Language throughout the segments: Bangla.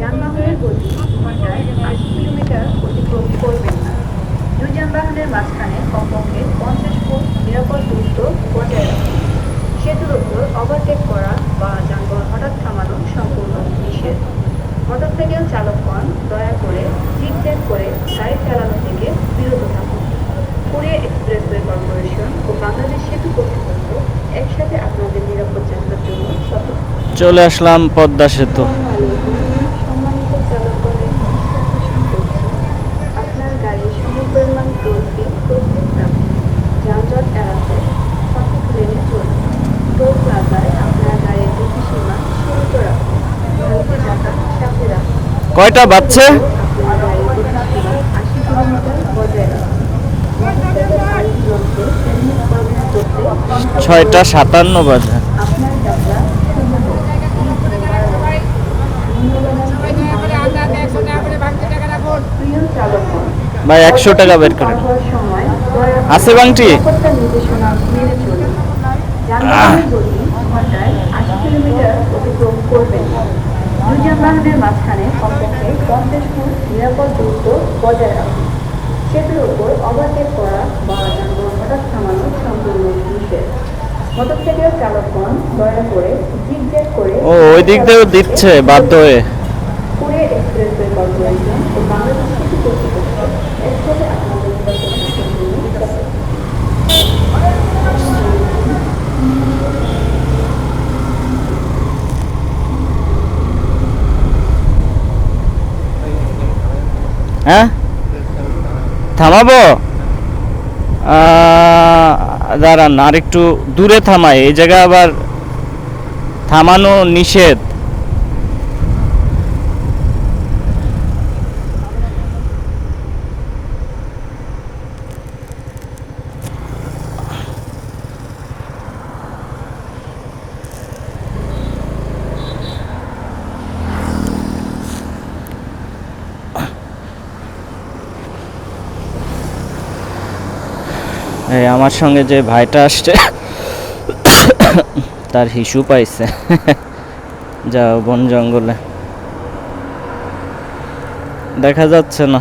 যানবাহনের অতিক্রম করবেন না দুই যানবাহনের মাঝখানে কমপক্ষে পঞ্চাশ ফুট নিরাপদ দূরত্ব বজায় রাখুন সেতুর উপর ওভারটেক করা বা যানবাহন হঠাৎ থামানো সম্পূর্ণ নিষেধ। মোটরসাইকেল চালকগণ দয়া করে জিগজ্যাগ করে গাড়ি চালানো থেকে বিরত থাকুন কোরিয়া এক্সপ্রেসওয়ে রাখুন মোটরসাইকেল আরোহীগণকে হেলমেট কয়টা করতে ছয়টা সাতান্ন বাজে। ভাই, একশো টাকা বের করেন। আছে বাংটি? নিরাপদ বজায় করা বা হঠাৎ সম্পূর্ণ দয়া করে করে ও, ওই দিক দিয়েও দিচ্ছে, বাধ্য হয়ে কোরিয়া এক্সপ্রেসওয়ে কর্পোরেশন ও হ্যাঁ? থামাবো? দাঁড়ান আর একটু দূরে থামাই। এই জায়গায় আবার থামানো নিষেধ। আমার সঙ্গে যে ভাইটা আসছে, তার হিসু পাইছে। যাও, বন জঙ্গলে। দেখা যাচ্ছে না।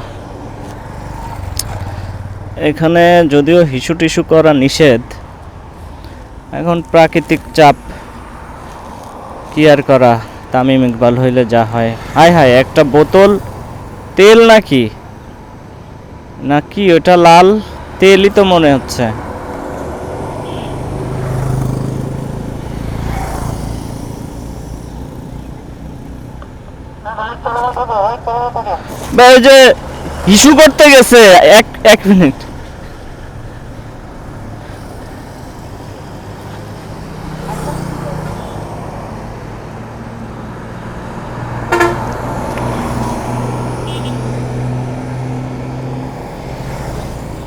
এখানে যদিও হিসু টিসু করা নিষেধ, এখন প্রাকৃতিক চাপ কি আর করা? তামিম ইকবাল হইলে যা হয়। হায় হায়, একটা বোতল তেল নাকি? নাকি ওটা লাল? তেলই তো মনে হচ্ছে। ভাই ওই যে ইস্যু করতে গেছে। এক এক মিনিট।